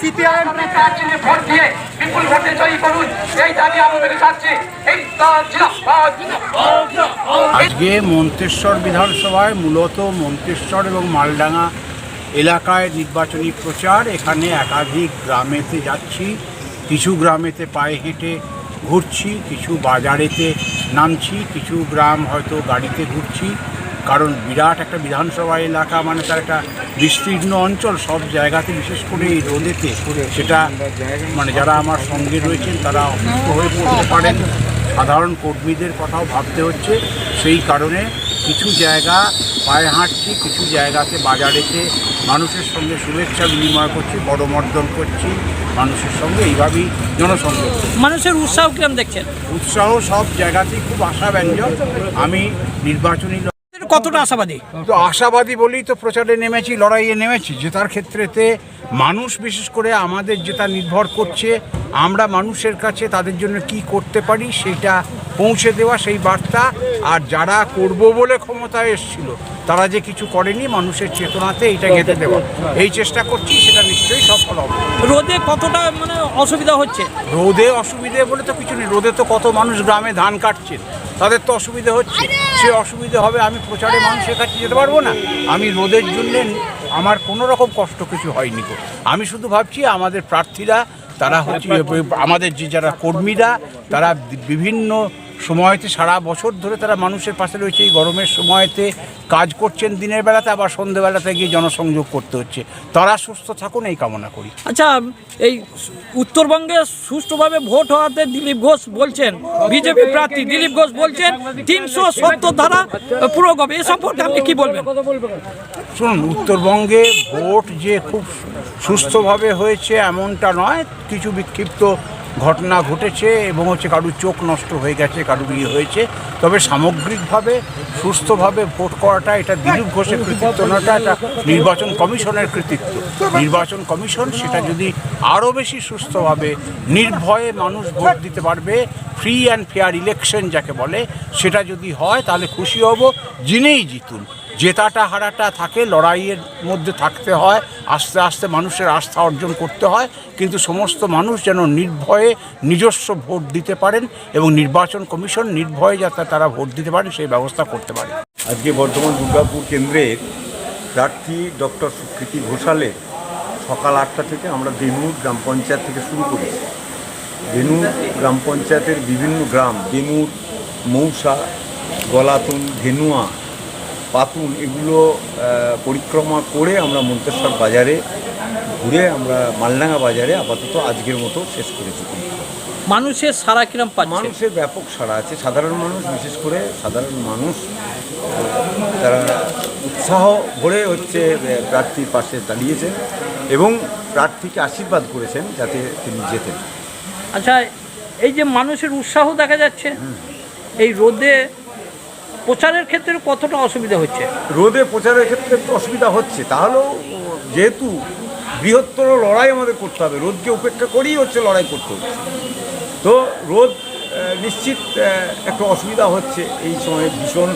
CPIM vote দিয়ে বিপুল ভোটে জয়ী করুন। এই দাবি আমাদের আজকে মন্তেশ্বর বিধানসভায় মূলত মন্তেশ্বর এবং মালডাঙ্গা এলাকায় নির্বাচনী প্রচার। এখানে একাধিক গ্রামেতে যাচ্ছি, কিছু গ্রামেতে পায়ে হেঁটে ঘুরছি, কিছু বাজারেতে নামছি, কিছু গ্রাম হয়তো গাড়িতে ঘুরছি। কারণ বিরাট একটা বিধানসভা এলাকা মানে তার একটা বিস্তীর্ণ অঞ্চল সব জায়গাতে বিশেষ করে এই রোদেতে সেটা মানে যারা আমার সঙ্গে রয়েছেন তারা অসুস্থ হয়ে পড়তে পারেন। সাধারণ কর্মীদের কথাও ভাবতে হচ্ছে। সেই কারণে কিছু জায়গা পায়ে হাঁটছি কিছু জায়গাতে বাজারেতে মানুষের সঙ্গে শুভেচ্ছা বিনিময় করছি বড় মর্দন করছি মানুষের সঙ্গে এইভাবেই জনসংযোগ মানুষের উৎসাহ কিরম দেখছেন? উৎসাহ সব জায়গাতেই খুব আশাব্যঞ্জক। আমি নির্বাচনী কতটা আশাবাদী? তো আশাবাদী বলেই তো প্রচারে নেমেছি, লড়াইয়ে নেমেছি। জেতার ক্ষেত্রেতে মানুষ বিশেষ করে আমাদের যেটা নির্ভর করছে, আমরা মানুষের কাছে তাদের জন্য কি করতে পারি সেটা পৌঁছে দেওয়া সেই বার্তা। আর যারা করব বলে ক্ষমতায় এসেছিল তারা যে কিছু করেনি মানুষের চেতনাতে এইটা গেঁথে দেওয়া। এই চেষ্টা করছি সেটা নিশ্চয়ই সফল হবে। রোদে কতটা মানে অসুবিধা হচ্ছে? রোদে অসুবিধে বলে তো কিছু নেই। রোদে তো কত মানুষ গ্রামে ধান কাটছেন তাদের তো অসুবিধে হচ্ছে। সে অসুবিধে হবে আমি প্রচারে মানুষের কাছে যেতে পারব না। আমি রোদের জন্যে আমার কোনো রকম কষ্ট কিছু হয়নি। আমি শুধু ভাবছি আমাদের প্রার্থীরা তারা হচ্ছে আমাদের যে যারা কর্মীরা তারা বিভিন্ন সময়তে সারা বছর ধরে তারা মানুষের পাশে রয়েছে। এই গরমের সময়তে কাজ করছেন দিনের বেলাতে আবার সন্ধ্যেবেলাতে গিয়ে জনসংযোগ করতে হচ্ছে। তারা সুস্থ থাকুন এই কামনা করি। আচ্ছা এই উত্তরবঙ্গে সুষ্ঠুভাবে ভোট হওয়াতে দিলীপ ঘোষ বলছেন বিজেপি প্রার্থী দিলীপ ঘোষ বলছেন তিনশো সত্তর ধারা পুরো হবে এ সম্পর্কে আপনি কি বলবেন? শুনুন উত্তরবঙ্গে ভোট যে খুব সুস্থভাবে হয়েছে এমনটা নয়, কিছু বিক্ষিপ্ত ঘটনা ঘটেছে এবং হচ্ছে কারুর চোখ নষ্ট হয়ে গেছে, কারুর ইয়ে হয়েছে। তবে সামগ্রিকভাবে সুস্থভাবে ভোট করাটা, এটা দিলীপ ঘোষের কৃতিত্ব নয়, এটা নির্বাচন কমিশনের কৃতিত্ব। নির্বাচন কমিশন সেটা যদি আরও বেশি সুস্থভাবে, নির্ভয়ে মানুষ ভোট দিতে পারবে, ফ্রি অ্যান্ড ফেয়ার ইলেকশন যাকে বলে, সেটা যদি হয় তাহলে খুশি হব যিনিই জিতুন। জেতাটা হারাটা থাকে, লড়াইয়ের মধ্যে থাকতে হয়, আস্তে আস্তে মানুষের আস্থা অর্জন করতে হয়, কিন্তু সমস্ত মানুষ যেন নির্ভয়ে নিজস্ব ভোট দিতে পারেন এবং নির্বাচন কমিশন নির্ভয়ে যাতে তারা ভোট দিতে পারেন, সেই ব্যবস্থা করতে পারে। আজকে বর্ধমান দুর্গাপুর কেন্দ্রের প্রার্থী ডক্টর সুকৃতি ঘোষালের সকাল আটটা থেকে আমরা বেনুর গ্রাম পঞ্চায়েত থেকে শুরু করি। বেনুর গ্রাম পঞ্চায়েতের বিভিন্ন গ্রাম বেনুর মৌসা, গলাতুন, ধেনুয়া পাতুন এগুলো পরিক্রমা করে আমরা মন্তেশ্বর বাজারে ঘুরে আমরা মালডাঙ্গা বাজারে আপাতত আজকের মতো শেষ করেছি। মানুষের সারা কিরম পাচ্ছে? মানুষের ব্যাপক সারা আছে। সাধারণ মানুষ বিশেষ করে সাধারণ মানুষ তারা উৎসাহ ভরে হচ্ছে প্রার্থীর পাশে দাঁড়িয়েছেন এবং প্রার্থীকে আশীর্বাদ করেছেন যাতে তিনি জেতেন আচ্ছা এই যে মানুষের উৎসাহ দেখা যাচ্ছে এই রোদে প্রচারের ক্ষেত্রে কতটা অসুবিধা হচ্ছে? রোদে প্রচারের ক্ষেত্রে একটু অসুবিধা হচ্ছে। তাহলেও যেহেতু বৃহত্তর লড়াই আমাদের করতে হবে, রোদকে উপেক্ষা করেই হচ্ছে লড়াই করতে হচ্ছে। তো রোদ নিশ্চিত একটু অসুবিধা হচ্ছে। এই সময় ভীষণ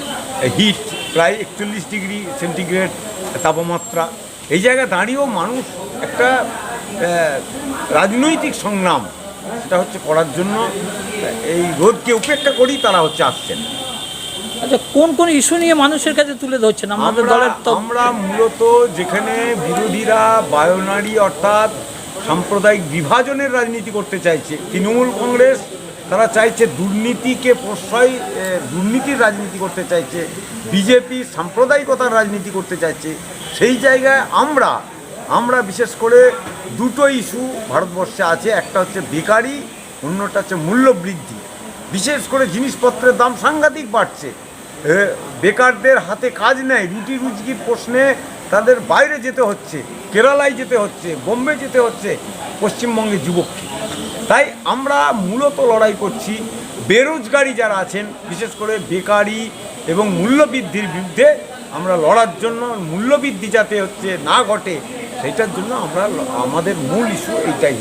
হিট প্রায় একচল্লিশ ডিগ্রি সেন্টিগ্রেড তাপমাত্রা। এই জায়গায় দাঁড়িয়েও মানুষ একটা রাজনৈতিক সংগ্রাম, সেটা হচ্ছে করার জন্য এই রোদকে উপেক্ষা করেই তারা হচ্ছে আসছেন। আচ্ছা কোন কোন ইস্যু নিয়ে মানুষের কাছে তুলে ধরছেন? আমাদের আমরা দলের আমরা মূলত যেখানে বিরোধীরা বায়োনারি অর্থাৎ সাম্প্রদায়িক বিভাজনের রাজনীতি করতে চাইছে তৃণমূল কংগ্রেস তারা চাইছে দুর্নীতিকে প্রশ্রয় দুর্নীতির রাজনীতি করতে চাইছে বিজেপি সাম্প্রদায়িকতার রাজনীতি করতে চাইছে সেই জায়গায় আমরা আমরা বিশেষ করে দুটো ইস্যু ভারতবর্ষে আছে একটা হচ্ছে বেকারি অন্যটা হচ্ছে মূল্য বৃদ্ধি বিশেষ করে জিনিসপত্রের দাম সাংঘাতিক বাড়ছে। বেকারদের হাতে কাজ নেই, রুটি রুজির প্রশ্নে তাদের বাইরে যেতে হচ্ছে, কেরালায় যেতে হচ্ছে, বোম্বে যেতে হচ্ছে পশ্চিমবঙ্গের যুবককে। তাই আমরা মূলত লড়াই করছি বেরোজগারি যারা আছেন, বিশেষ করে বেকারি এবং মূল্যবৃদ্ধির বিরুদ্ধে আমরা লড়ার জন্য, মূল্যবৃদ্ধি যাতে হচ্ছে না ঘটে সেটার জন্য আমরা আমাদের মূল ইস্যু এইটাই